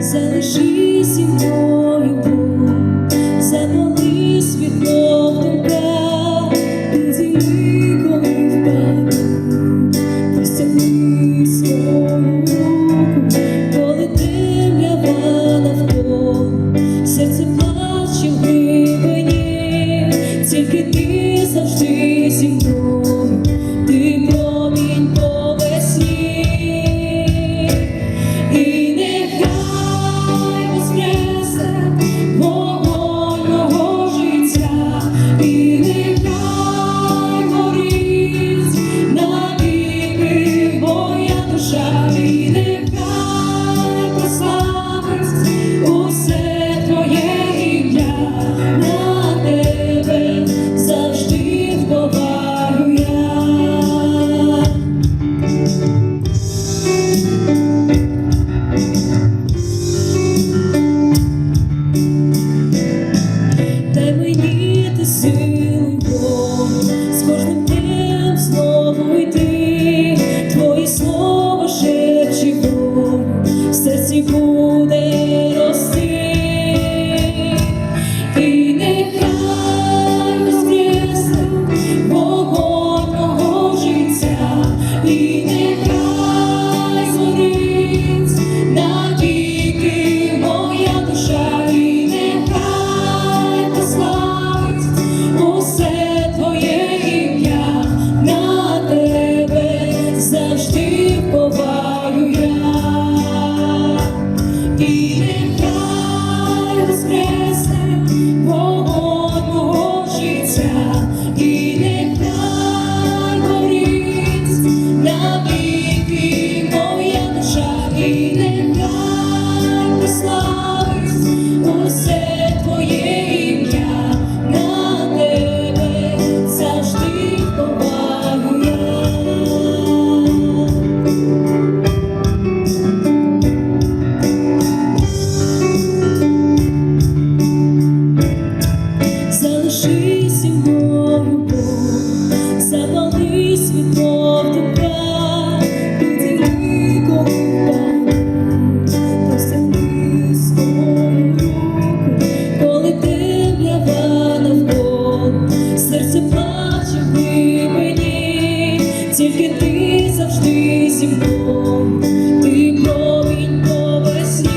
залиши зі мною, запали горить тільки ти завжди зі мною, ти промінь по весні,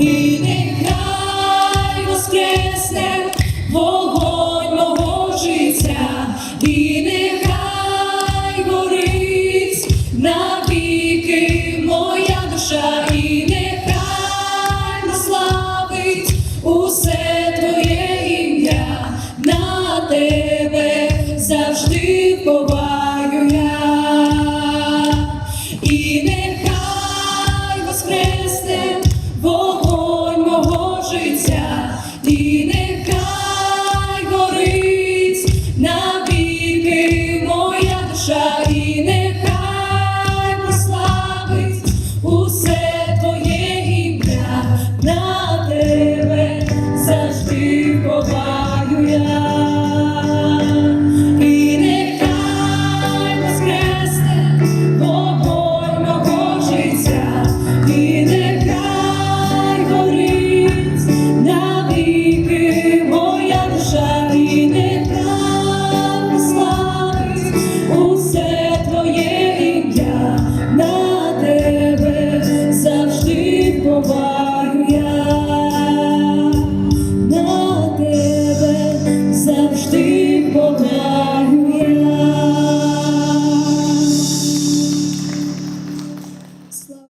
і нехай воскресне вогонь мого життя, і нехай горить навіки моя душа, і нехай наславить усе. множиться і нехай горить навіки моя душа, і нехай прославить усе твоє ім'я на тебе завжди ховає.